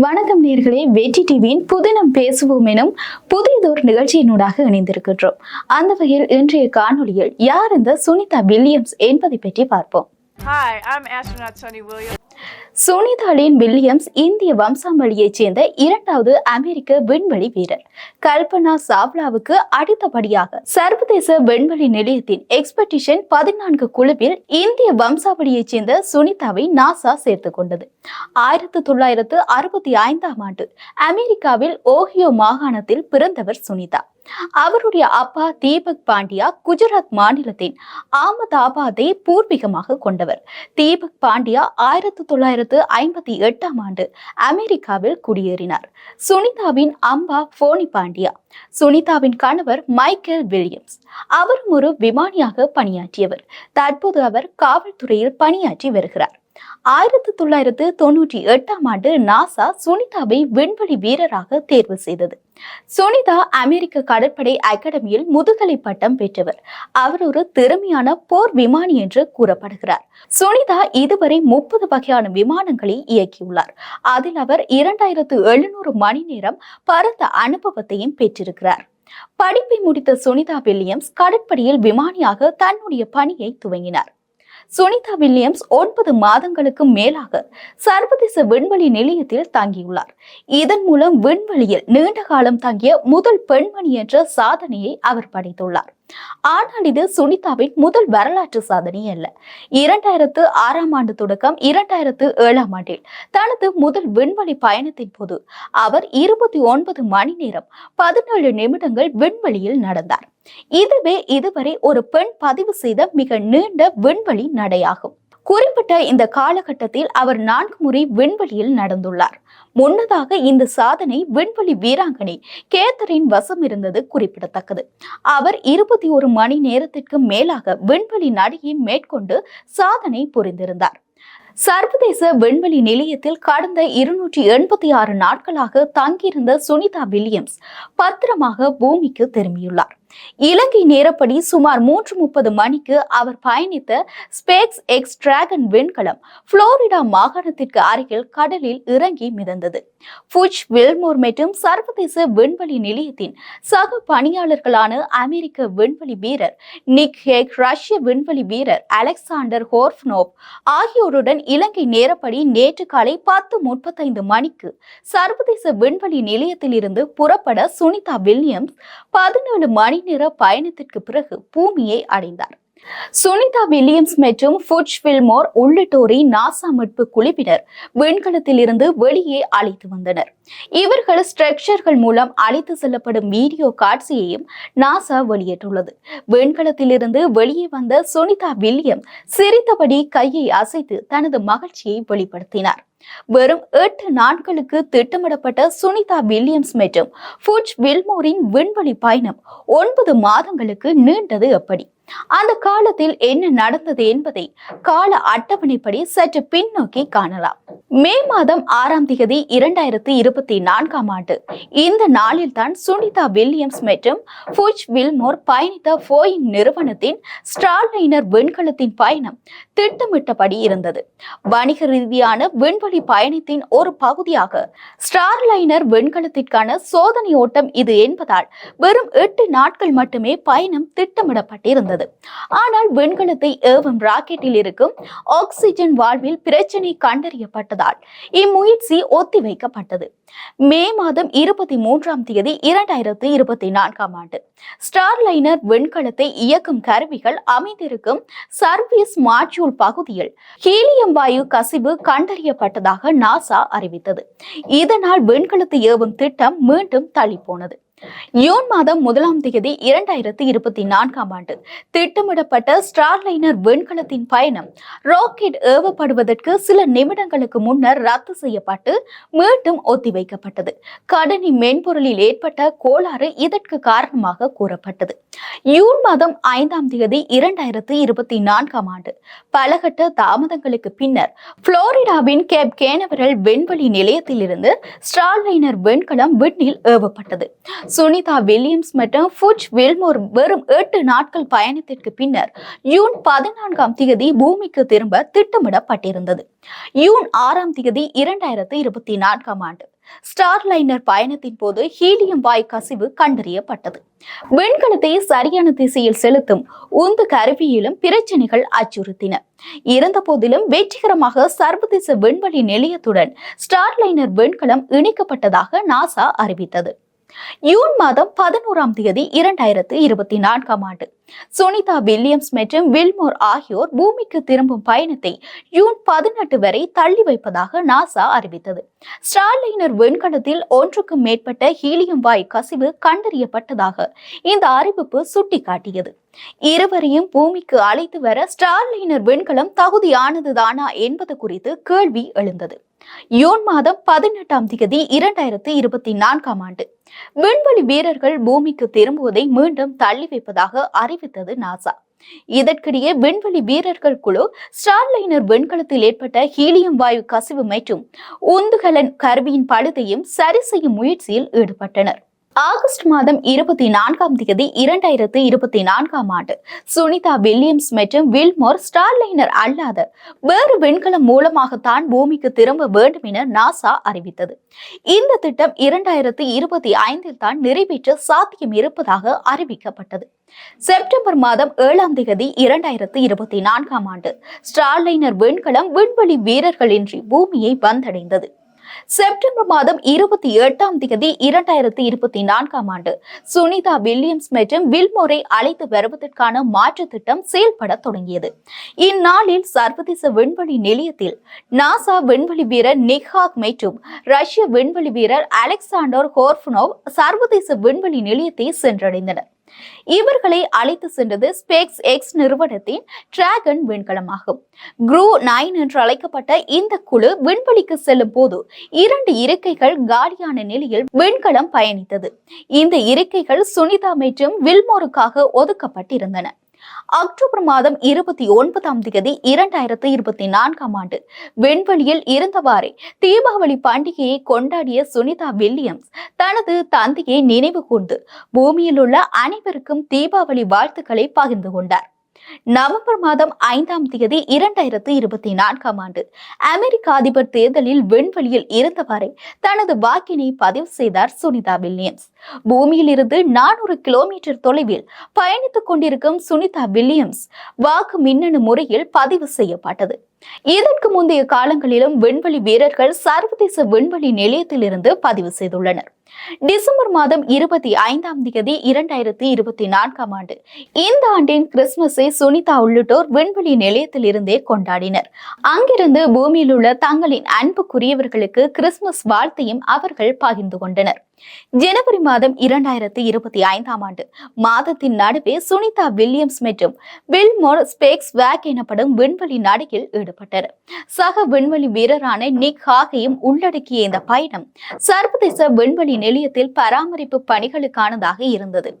வணக்கம் நேர்களே வெற்றி டிவியின் புதினம் பேசுவோம் எனும் புதியதொரு நிகழ்ச்சியினூடாக இணைந்திருக்கின்றோம் அந்த வகையில் இன்றைய காணொளியில் யார் இந்த சுனிதா வில்லியம்ஸ் என்பதை பற்றி பார்ப்போம் Hi, I'm astronaut Sonny Williams. Sunita Lyn Williams இந்திய வம்சாவளியைச் சேர்ந்த இரண்டாவது அமெரிக்க விண்வெளி வீரர். கல்பனா சாவ்லாவுக்கு அடுத்தபடியாக சர்வதேச விண்வெளி நிலையத்தின் எக்ஸ்பெடிஷன் பதினான்கு குழுவில் இந்திய வம்சாவளியைச் சேர்ந்த சுனிதாவை நாசா சேர்த்துக் கொண்டது. ஆயிரத்து தொள்ளாயிரத்து அறுபத்தி ஐந்தாம் ஆண்டு அமெரிக்காவில் ஓஹியோ மாகாணத்தில் பிறந்தவர் சுனிதா. அவருடைய அப்பா தீபக் பாண்டியா குஜராத் மாநிலத்தின் ஆமதாபாத்தை பூர்வீகமாக கொண்டவர். தீபக் பாண்டியா ஆயிரத்தி தொள்ளாயிரத்து ஐம்பத்தி எட்டாம் ஆண்டு அமெரிக்காவில் குடியேறினார். சுனிதாவின் அம்பா போனி பாண்டியா. சுனிதாவின் கணவர் மைக்கேல் வில்லியம்ஸ். அவரும் ஒரு விமானியாக பணியாற்றியவர். தற்போது அவர் காவல்துறையில் பணியாற்றி வருகிறார். ஆயிரத்தி தொள்ளாயிரத்து தொண்ணூற்றி எட்டாம் ஆண்டு நாசா சுனிதாவை விண்வெளி வீரராக தேர்வு செய்தது. சுனிதா அமெரிக்க கடற்படை அகாடமியில் முதுகலை பட்டம் பெற்றவர். அவர் ஒரு திறமையான போர் விமானி என்று கூறப்படுகிறார். சுனிதா இதுவரை முப்பது வகையான விமானங்களை இயக்கியுள்ளார். அதில் அவர் இரண்டாயிரத்து எழுநூறு மணி நேரம் பரந்த அனுபவத்தையும் பெற்றிருக்கிறார். படிப்பை முடித்த சுனிதா வில்லியம்ஸ் கடற்படையில் விமானியாக தன்னுடைய பணியை துவங்கினார். சுனிதா வில்லியம்ஸ் ஒன்பது மாதங்களுக்கு மேலாக சர்வதேச விண்வெளி நிலையத்தில் தங்கியுள்ளார். இதன் மூலம் விண்வெளியில் நீண்ட காலம் தங்கிய முதல் பெண்மணி என்ற சாதனையை அவர் படைத்துள்ளார். ஆனால் இது சுனிதாவின் முதல் வரலாற்று சாதனை அல்ல. இரண்டாயிரத்து ஆறாம் ஆண்டு தொடக்கம் இரண்டாயிரத்து ஏழாம் ஆண்டில் தனது முதல் விண்வெளி பயணத்தின் போது அவர் இருபத்தி ஒன்பது மணி நேரம் பதினேழு நிமிடங்கள் விண்வெளியில் நடந்தார். இதுவே இதுவரை ஒரு பெண் பதிவு செய்த மிக நீண்ட விண்வெளி நடையாகும். குறிப்பிட்ட இந்த காலகட்டத்தில் அவர் நான்கு முறை விண்வெளியில் நடந்துள்ளார். முன்னதாக இந்த சாதனை விண்வெளி வீராங்கனை கேத்தரின் வசம் இருந்தது குறிப்பிடத்தக்கது. அவர் இருபத்தி ஒரு மணி நேரத்திற்கு மேலாக விண்வெளி நடையை மேற்கொண்டு சாதனை புரிந்திருந்தார். சர்வதேச விண்வெளி நிலையத்தில் கடந்த இருநூற்றி எண்பத்தி ஆறு நாட்களாக தங்கியிருந்த சுனிதா வில்லியம்ஸ் பத்திரமாக பூமிக்கு திரும்பியுள்ளார். இலங்கை நேரப்படி சுமார் மூன்று முப்பது மணிக்கு அவர் பயணித்த ஸ்பேக்ஸ் எக்ஸ் டிராகன் விண்கலம் புளோரிடா மாகாணத்திற்கு அருகில் கடலில் இறங்கி மிதந்தது. புஜ் வில்மோர் மற்றும் சர்வதேச விண்வெளி நிலையத்தின் சக பணியாளர்களான அமெரிக்க விண்வெளி வீரர் நிக் ஹேக் ரஷ்ய விண்வெளி வீரர் அலெக்சாண்டர் ஹோர்ஃப்னோப் ஆகியோருடன் இலங்கை நேரப்படி நேற்று காலை பத்து முப்பத்தைந்து மணிக்கு சர்வதேச விண்வெளி நிலையத்திலிருந்து புறப்பட சுனிதா வில்லியம்ஸ் பதினேழு மணி நேர பயணத்திற்கு பிறகு பூமியை அடைந்தார். சுனிதா வில்லியம்ஸ் மற்றும் ஃபுட்ச் வில்மோர் உள்ளிட்டோரை நாசா மீட்பு குழுவினர் விண்கலத்தில் இருந்து வெளியே அழைத்து வந்தனர். இவர்கள் ஸ்ட்ரக்சர்கள் மூலம் அழைத்து செல்லப்படும் வீடியோ காட்சியையும் நாசா வெளியிட்டுள்ளது. விண்கலத்தில் இருந்து வெளியே வந்த சுனிதா வில்லியம் சிரித்தபடி கையை அசைத்து தனது மகிழ்ச்சியை வெளிப்படுத்தினார். வெறும் எட்டு நாட்களுக்கு திட்டமிடப்பட்ட சுனிதா வில்லியம்ஸ் மற்றும் ஃபுட்ச் வில்மோரின் விண்வெளி பயணம் ஒன்பது மாதங்களுக்கு நீண்டது எப்படி? அந்த காலத்தில் என்ன நடந்தது என்பதை கால அட்டவணைப்படி சற்று பின்னோக்கி காணலாம். மே மாதம் ஆறாம் தேதி இரண்டாயிரத்தி இருபத்தி நான்காம் ஆண்டு. இந்த நாளில் தான் சுனிதா வில்லியம்ஸ் மற்றும் ஃபுட்ச் வில்மோர் பயணித்த போயிங் நிறுவனத்தின் ஸ்டார்லைனர் விண்கலத்தின் பயணம் திட்டமிட்டபடி இருந்தது. வணிக ரீதியான விண்வெளி பயணத்தின் ஒரு பகுதியாக ஸ்டார்லைனர் விண்கலத்திற்கான சோதனை ஓட்டம் இது என்பதால் வெறும் எட்டு நாட்கள் மட்டுமே பயணம் திட்டமிடப்பட்டிருந்தது. ஆனால் விண்கலத்தை ஏவும் ராக்கெட்டில் இருக்கும் ஆக்சிஜன் வாழ்வில் பிரச்சனை கண்டறியப்பட்டதால் இம்முயற்சி ஒத்திவைக்கப்பட்டது. மே மாதம் இருபத்தி மூன்றாம் தேதி இரண்டாயிரத்து இருபத்தி நான்காம் ஆண்டு. ஸ்டார்லைனர் விண்கலத்தை இயக்கும் கருவிகள் அமைந்திருக்கும் சர்வீஸ் மாட்யூல் பகுதியில் ஹீலியம் வாயு கசிவு கண்டறியப்பட்டதாக நாசா அறிவித்தது. இதனால் விண்கலத்தை ஏவும் திட்டம் மீண்டும் தள்ளிப்போனது. ஜூன் மாதம் முதலாம் தேதி இரண்டாயிரத்தி இருபத்தி நான்காம் ஆண்டு திட்டமிடப்பட்ட ஸ்டார்லைனர் விண்கலத்தின் பயணம். ராக்கெட் ஏவப்படுவதற்கு சில நிமிடங்களுக்கு முன்னர் ரத்து செய்யப்பட்டு மீண்டும் ஒத்திவைக்கப்பட்டது. கடனி மென்பொருளில் ஏற்பட்ட கோளாறு இதற்கு காரணமாக கூறப்பட்டது. ஜூன் மாதம் ஐந்தாம் தேதி இரண்டாயிரத்தி இருபத்தி நான்காம் ஆண்டு பலகட்ட தாமதங்களுக்கு பின்னர் புளோரிடாவின் கேப் கேனவரல் விண்வெளி நிலையத்திலிருந்து ஸ்டார்லைனர் விண்கலம் விண்ணில் ஏவப்பட்டது. சுனிதா வில்லியம்ஸ் மற்றும் ஃபுட்ச் வில்மோர் வெறும் எட்டு நாட்கள் பயணத்திற்கு பின்னர் ஜூன் பதினான்காம் தேதி பூமிக்கு திரும்ப திட்டமிடப்பட்டிருந்தது. யூன் ஆறாம் தேதி இரண்டாயிரத்து இருபத்தி நான்காம் ஆண்டு. ஸ்டார்லைனர் பயணத்தின் போது ஹீலியம் வாயு கசிவு கண்டறியப்பட்டது. விண்கலத்தை சரியான திசையில் செலுத்தும் உந்து கருவியிலும் பிரச்சனைகள் அச்சுறுத்தின. இருந்த போதிலும் வெற்றிகரமாக சர்வதேச விண்வெளி நிலையத்துடன் ஸ்டார்லைனர் விண்கலம் இணைக்கப்பட்டதாக நாசா அறிவித்தது. ஜூன் மாதம் பதினோராம் தேதி இரண்டாயிரத்து இருபத்தி நான்காம் ஆண்டு. சுனிதா வில்லியம்ஸ் மற்றும் வில்மோர் ஆகியோர் பூமிக்கு திரும்பும் பயணத்தை ஜூன் பதினெட்டு வரை தள்ளி வைப்பதாக நாசா அறிவித்தது. ஸ்டார்லைனர் விண்கலத்தில் ஒன்றுக்கும் மேற்பட்ட ஹீலியம் வாயு கசிவு கண்டறியப்பட்டதாக இந்த அறிவிப்பு சுட்டிக்காட்டியது. இருவரையும் பூமிக்கு அழைத்து வர ஸ்டார்லைனர் விண்கலம் தகுதியானதுதானா என்பது குறித்து கேள்வி எழுந்தது. யூன் மாதம் பதினெட்டாம் தேதி இரண்டாயிரத்து இருபத்தி நான்காம் ஆண்டு. விண்வெளி வீரர்கள் பூமிக்கு திரும்புவதை மீண்டும் தள்ளி வைப்பதாக அறிவித்தது நாசா. இதற்கிடையே விண்வெளி வீரர்கள் குழு ஸ்டார்லைனர் விண்கலத்தில் ஏற்பட்ட ஹீலியம் வாயு கசிவு மற்றும் உந்துகலன் கருவியின் பழுதையும் சரி செய்யும் முயற்சியில் ஈடுபட்டனர். ஆகஸ்ட் மாதம் இருபத்தி நான்காம் தேதி இரண்டாயிரத்து இருபத்தி நான்காம் ஆண்டு. சுனிதா வில்லியம்ஸ் மற்றும் வில்மோர் ஸ்டார்லைனர் அல்லாத வேறு விண்கலம் மூலமாகத்தான் பூமிக்கு திரும்ப வேண்டும் என நாசா அறிவித்தது. இந்த திட்டம் இரண்டாயிரத்து இருபத்தி ஐந்தில் தான் நிறைவேற்ற சாத்தியம் இருப்பதாக அறிவிக்கப்பட்டது. செப்டம்பர் மாதம் ஏழாம் தேதி இரண்டாயிரத்து இருபத்தி நான்காம் ஆண்டு ஸ்டார்லைனர் விண்கலம் விண்வெளி வீரர்களின்றி பூமியை வந்தடைந்தது. செப்டம்பர் மாதம் இருபத்தி எட்டாம் தேதி இரண்டாயிரத்தி இருபத்தி நான்காம் ஆண்டு. சுனிதா வில்லியம்ஸ் மற்றும் வில்மோரை அழைத்து வருவதற்கான மாற்று திட்டம் செயல்பட தொடங்கியது. இந்நாளில் சர்வதேச விண்வெளி நிலையத்தில் நாசா விண்வெளி வீரர் நிக்ஹாக் மற்றும் ரஷ்ய விண்வெளி வீரர் அலெக்சாண்டர் ஹோர்ஃபனோவ் சர்வதேச விண்வெளி நிலையத்தை சென்றடைந்தனர். இவர்களை அழைத்து சென்றது ஸ்பேக்ஸ் எக்ஸ் நிறுவனத்தின் டிராகன் விண்கலமாகும். குரூ நைன் என்று அழைக்கப்பட்ட இந்த குழு விண்வெளிக்கு செல்லும் போது இரண்டு இருக்கைகள் காலியான நிலையில் விண்கலம் பயணித்தது. இந்த இருக்கைகள் சுனிதா மற்றும் வில்மோருக்காக ஒதுக்கப்பட்டிருந்தன. அக்டோபர் மாதம் இருபத்தி ஒன்பதாம் தேதி இரண்டாயிரத்தி இருபத்தி நான்காம் ஆண்டு. விண்வெளியில் இருந்தவாறே தீபாவளி பண்டிகையை கொண்டாடிய சுனிதா வில்லியம்ஸ் தனது தந்தையை நினைவு கூர்ந்து பூமியில் உள்ள அனைவருக்கும் தீபாவளி வாழ்த்துக்களை பகிர்ந்து கொண்டார். நவம்பர் மாதம் ஐந்தாம் தேதி இரண்டாயிரத்து இருபத்தி நான்காம் ஆண்டு. அமெரிக்க அதிபர் தேர்தலில் விண்வெளியில் இருந்தவாறே தனது வாக்கினை பதிவு செய்தார் சுனிதா வில்லியம்ஸ். பூமியில் இருந்து நானூறு கிலோமீட்டர் தொலைவில் பயணித்துக் கொண்டிருக்கும் சுனிதா வில்லியம்ஸ் வாக்கு மின்னணு முறையில் பதிவு செய்யப்பட்டது. இதற்கு முந்தைய காலங்களிலும் விண்வெளி வீரர்கள் சர்வதேச விண்வெளி நிலையத்திலிருந்து பதிவு செய்துள்ளனர். டிசம்பர் மாதம் இருபத்தி ஐந்தாம் தேதி இரண்டாயிரத்தி இருபத்தி நான்காம் ஆண்டு. இந்த ஆண்டின் கிறிஸ்துமஸை சுனிதா உள்ளிட்டோர் விண்வெளி நிலையத்தில் இருந்தே கொண்டாடினர். அங்கிருந்து பூமியில் உள்ள தங்களின் அன்புக்குரியவர்களுக்கு கிறிஸ்துமஸ் வாழ்த்தையும் அவர்கள் பகிர்ந்து கொண்டனர். ஜனவரி மாதம் இரண்டாயிரத்தி இருபத்தி ஐந்தாம் ஆண்டு. மாதத்தின் நடுவே சுனிதா வில்லியம்ஸ் மற்றும் வில்மோர் ஸ்பேக்ஸ் வேக் எனப்படும் விண்வெளி நடையில் ஈடுபட்டனர் சக விண்வெளி வீரரான நிக் ஹாகையும் உள்ளடக்கிய இந்த பயணம் சர்வதேச விண்வெளி நிலையத்தில் பராமரிப்பு பணிகளுக்கானதாக இருந்தது.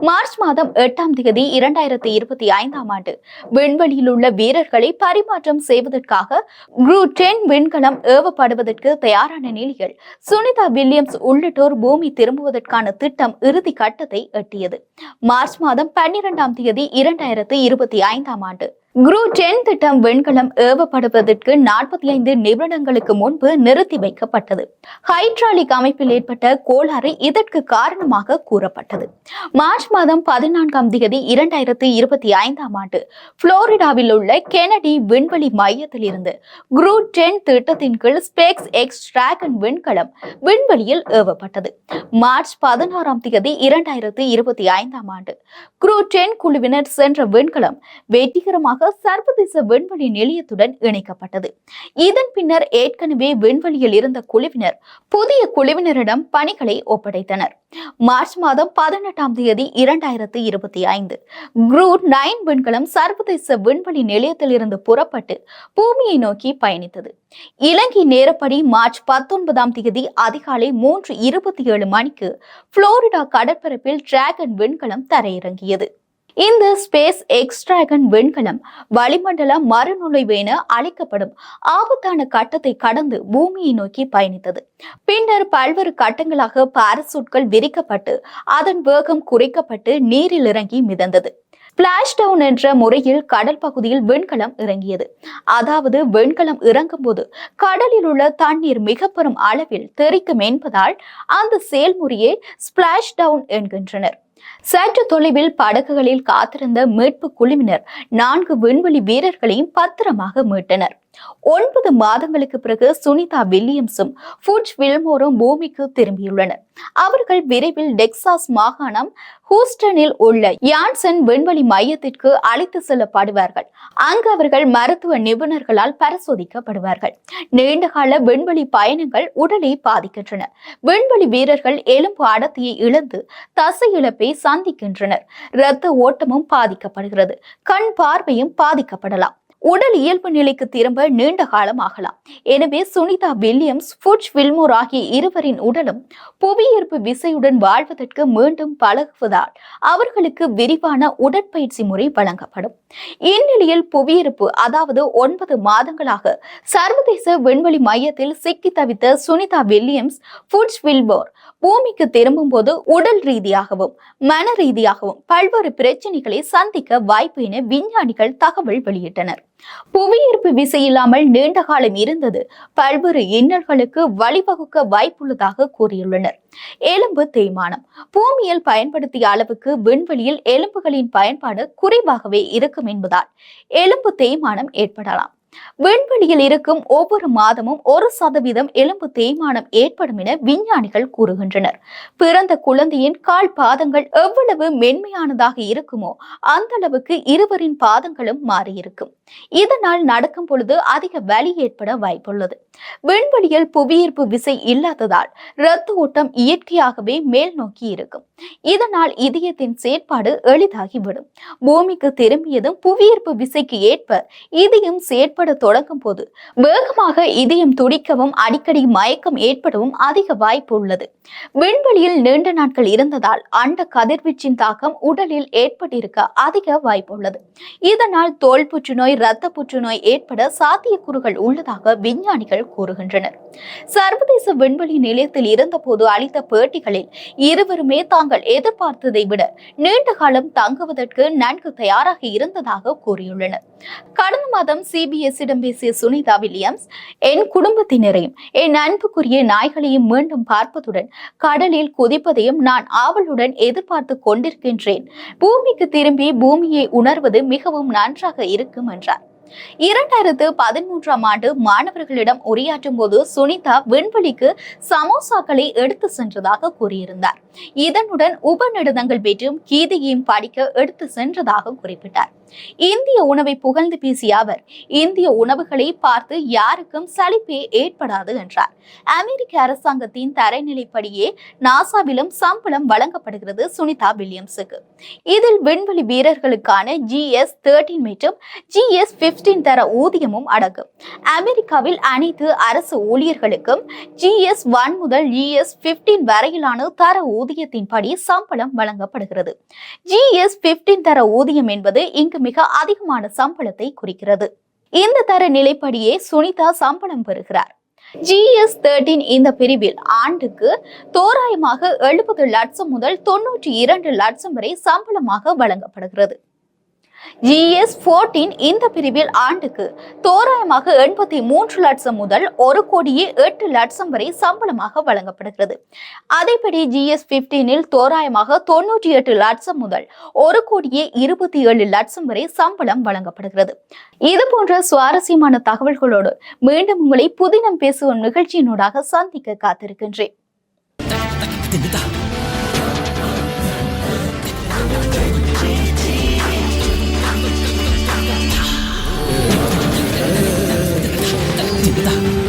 மார்ச் மாதம் எட்டாம் தேதி இரண்டாயிரத்தி இருபத்தி ஐந்தாம் ஆண்டு விண்வெளியில் உள்ள வீரர்களை பரிமாற்றம் செய்வதற்காக குரூ டென் விண்கலம் ஏவப்படுவதற்கு தயாரான நிலையில் சுனிதா வில்லியம்ஸ் உள்ளிட்டோர் பூமி திரும்புவதற்கான திட்டம் இறுதி கட்டத்தை எட்டியது. மார்ச் மாதம் பன்னிரெண்டாம் தேதி இரண்டாயிரத்தி இருபத்தி ஐந்தாம் ஆண்டு குரு டென் திட்டம் விண்கலம் ஏவப்படுவதற்கு நாற்பத்தி ஐந்து நிமிடங்களுக்கு முன்பு நிறுத்தி வைக்கப்பட்டது. ஹைட்ராலிக் அமைப்பில் ஏற்பட்ட கோளாறு இதற்கு காரணமாக கூறப்பட்டது. மார்ச் மாதம் பதினான்காம் தேதி இரண்டாயிரத்தி இருபத்தி ஐந்தாம் ஆண்டு புளோரிடாவில் உள்ள கெனடி விண்வெளி மையத்தில் இருந்து குரு டென் திட்டத்தின் கீழ் ஸ்பேக்ஸ் எக்ஸ் டிராகன் விண்கலம் விண்வெளியில் ஏவப்பட்டது. மார்ச் பதினாறாம் தேதி இரண்டாயிரத்தி இருபத்தி ஐந்தாம் ஆண்டு குரு டென் குழுவினர் சென்ற விண்கலம் வெற்றிகரமாக சர்வதேச விண்வெளி நிலையத்துடன் இணைக்கப்பட்டது. இதன் பின்னர் ஏற்கனவே விண்வெளியில் இருந்த குழுவினர் புதிய குழுவினரிடம் பணிகளை ஒப்படைத்தனர். மார்ச் மாதம் பதினெட்டாம் தேதி இரண்டாயிரத்தி இருபத்தி ஐந்து. குரூட் நைன் விண்கலம் சர்வதேச விண்வெளி நிலையத்தில் இருந்து புறப்பட்டு பூமியை நோக்கி பயணித்தது. இலங்கை நேரப்படி மார்ச் பத்தொன்பதாம் தேதி அதிகாலை மூன்று இருபத்தி ஏழு மணிக்கு புளோரிடா கடற்பரப்பில் டிராகன் விண்கலம் தரையிறங்கியது. இந்த ஸ்பேஸ் எக்ஸ்ட்ராகன் விண்கலம் வளிமண்டல மறுநுழைவு என அழைக்கப்படும் ஆபத்தான கட்டத்தை கடந்து பூமியை நோக்கி பயணித்தது. பின்னர் பல்வேறு கட்டங்களாக பாரசூட்கள் விரிக்கப்பட்டு அதன் வேகம் குறைக்கப்பட்டு நீரில் இறங்கி மிதந்தது. பிளாஷ் டவுன் என்ற முறையில் கடல் பகுதியில் விண்கலம் இறங்கியது. அதாவது விண்கலம் இறங்கும் போது கடலில் உள்ள தண்ணீர் மிக பெரும் அளவில் தெறிக்கும் என்பதால் அந்த செயல்முறையை ஸ்பிளாஷ் டவுன் என்கின்றனர். சற்று தொலைவில் படகுகளில் காத்திருந்த மீட்பு குழுவினர் நான்கு விண்வெளி வீரர்களையும் பத்திரமாக மீட்டனர். ஒன்பது மாதங்களுக்கு பிறகு சுனிதா வில்லியம்ஸும் ஃபுட்ஜ் வில்மோரும் பூமிக்கு திரும்பியுள்ளனர். அவர்கள் விரைவில் டெக்சாஸ் மாகாணம் ஹூஸ்டனில் உள்ள யான்சன் விண்வெளி மையத்திற்கு அழைத்து செல்லப்படுவார்கள். அங்கு அவர்கள் மருத்துவ நிபுணர்களால் பரிசோதிக்கப்படுவார்கள். நீண்டகால விண்வெளி பயணங்கள் உடலை பாதிக்கின்றன. விண்வெளி வீரர்கள் எலும்பு அடர்த்தியை இழந்து தசை இழப்பை சந்திக்கின்றனர். இரத்த ஓட்டமும் பாதிக்கப்படுகிறது. கண் பார்வையும் பாதிக்கப்படலாம். உடல் இயல்பு நிலைக்கு திரும்ப நீண்ட காலம் ஆகலாம் எனவே சுனிதா வில்லியம்ஸ் ஃபுட்ஸ் வில்மோர் ஆகிய இருவரின் உடலும் புவியீர்ப்பு விசையுடன் வாழ்வதற்கு மீண்டும் பழகுவதால் அவர்களுக்கு விரிவான உடற்பயிற்சி முறை வழங்கப்படும். இந்நிலையில் புவியீர்ப்பு அதாவது ஒன்பது மாதங்களாக சர்வதேச விண்வெளி மையத்தில் சிக்கி தவித்த சுனிதா வில்லியம்ஸ் ஃபுட்ச் வில்மோர் பூமிக்கு திரும்பும் போது உடல் ரீதியாகவும் மன ரீதியாகவும் பல்வேறு பிரச்சனைகளை சந்திக்க வாய்ப்பு என விஞ்ஞானிகள் தகவல் வெளியிட்டனர். புவியீர்ப்பு விசை இல்லாமல் நீண்ட காலம் இருந்தது. பல்வேறு இன்னல்களுக்கு வழிவகுக்க வாய்ப்புள்ளதாக கூறியுள்ளனர். எலும்பு தேய்மானம். பூமியில் பயன்படுத்திய அளவுக்கு விண்வெளியில் எலும்புகளின் பயன்பாடு குறைவாகவே இருக்கும் என்பதால் எலும்பு தேய்மானம் ஏற்படலாம். விண்வெளியில் இருக்கும் ஒவ்வொரு மாதமும் ஒரு சதவீதம் எலும்பு தேய்மானம் ஏற்படும் என விஞ்ஞானிகள் கூறுகின்றனர். பிறந்த குழந்தையின் கால் பாதங்கள் எவ்வளவு மென்மையானதாக இருக்குமோ அந்த அளவுக்கு இருவரின் பாதங்களும் மாறியிருக்கும். இதனால் நடக்கும் பொழுது அதிக வலி ஏற்பட வாய்ப்புள்ளது. விண்வெளியில் புவியீர்ப்பு விசை இல்லாததால் இரத்த ஓட்டம் இயற்கையாகவே மேல் நோக்கி இருக்கும். இதனால் இதயத்தின் செயற்பாடு எளிதாகிவிடும். பூமிக்கு திரும்பியதும் புவியீர்ப்பு விசைக்கு ஏற்ப இதயம் செயற்ப ஏற்பட தொடங்கும் போது வேகமாக இதயம் துடிக்கவும் அடிக்கடி மயக்கம் ஏற்படவும் அதிக வாய்ப்பு உள்ளது. விண்வெளியில் நீண்ட நாட்கள் இருந்ததால் அண்ட கதிர்வீச்சின் தாக்கம் உடலில் ஏற்பட்டிருக்க அதிக வாய்ப்பு உள்ளது. இதனால் தோல் புற்றுநோய் இரத்த புற்றுநோய் ஏற்பட சாத்தியக்கூறுகள் உள்ளதாக விஞ்ஞானிகள் கூறுகின்றனர். சர்வதேச விண்வெளி நிலையத்தில் இருந்தபோது அளித்த பேட்டிகளில் இருவருமே தாங்கள் எதிர்பார்த்ததை விட நீண்ட காலம் தங்குவதற்கு நன்கு தயாராக இருந்ததாக கூறியுள்ளனர். கடந்த மாதம் சிபிஎஸ் சிபிஎஸ்இடம் பேசிய சுனிதா வில்லியம்ஸ் என் குடும்பத்தினரையும் என் அன்புக்குரிய நாய்களையும் மீண்டும் பார்ப்பதுடன் கடலில் குதிப்பதையும் நான் ஆவலுடன் எதிர்பார்த்து கொண்டிருக்கின்றேன். பூமிக்கு திரும்பி பூமியை உணர்வது மிகவும் நன்றாக இருக்கும் என்றார். இரண்டாயிரத்து பதிமூன்றாம் ஆண்டு மாணவர்களிடம் உரையாற்றும் போது சுனிதா விண்வெளிக்கு சமோசாக்களை எடுத்து சென்றதாக கூறியிருந்தார். இதனுடன் உபநிடதங்கள் பெற்றும் கீதையையும் படிக்க எடுத்து சென்றதாக குறிப்பிட்டார். இந்திய உணவை புகழ்ந்து பேசிய அவர் இந்திய உணவுகளை பார்த்து யாருக்கும் சலிப்பே ஏற்படாது என்றார். அமெரிக்க அரசாங்கத்தின் தரநிலைப்படியே நாசாவிலும் சம்பளம் வழங்கப்படுகிறது சுனிதா வில்லியம்ஸுக்கு. இதில் விண்வெளி வீரர்களுக்கான ஜிஎஸ் தேர்ட்டீன் மற்றும் ஜிஎஸ் பிப்டீன் தர ஊதியமும் அடங்கும். அமெரிக்காவில் அனைத்து அரசு ஊழியர்களுக்கும் ஜிஎஸ் ஒன் முதல் ஜிஎஸ் பிப்டீன் வரையிலான தர ஊதியத்தின்படி சம்பளம் வழங்கப்படுகிறது. ஜிஎஸ் பிப்டீன் தர ஊதியம் என்பது இங்கு மிக அதிகமான சம்பளத்தை குறிக்கிறது. இந்த தர நிலைப்படியே சுனிதா சம்பளம் பெறுகிறார். ஜிஎஸ் தேர்ட்டீன் இந்த பிரிவில் ஆண்டுக்கு தோராயமாக எழுபது லட்சம் முதல் தொன்னூற்றி இரண்டு லட்சம் வரை சம்பளமாக வழங்கப்படுகிறது. ஜிஎஸ் போர்டீன் இந்த பிரிவில் ஆண்டுக்கு தோராயமாக எண்பத்தி மூன்று லட்சம் முதல் ஒரு கோடியே எட்டு லட்சம் வரை சம்பளமாக வழங்கப்படுகிறது. அதேபடி ஜிஎஸ் பிப்டீனில் தோராயமாக தொன்னூற்றி எட்டு லட்சம் முதல் ஒரு கோடியே இருபத்தி ஏழு லட்சம் வரை சம்பளம் வழங்கப்படுகிறது. இது போன்ற சுவாரஸ்யமான தகவல்களோடு மீண்டும் உங்களை புதினம் பேசுவோம் நிகழ்ச்சியினூடாக சந்திக்க காத்திருக்கின்றேன். 감.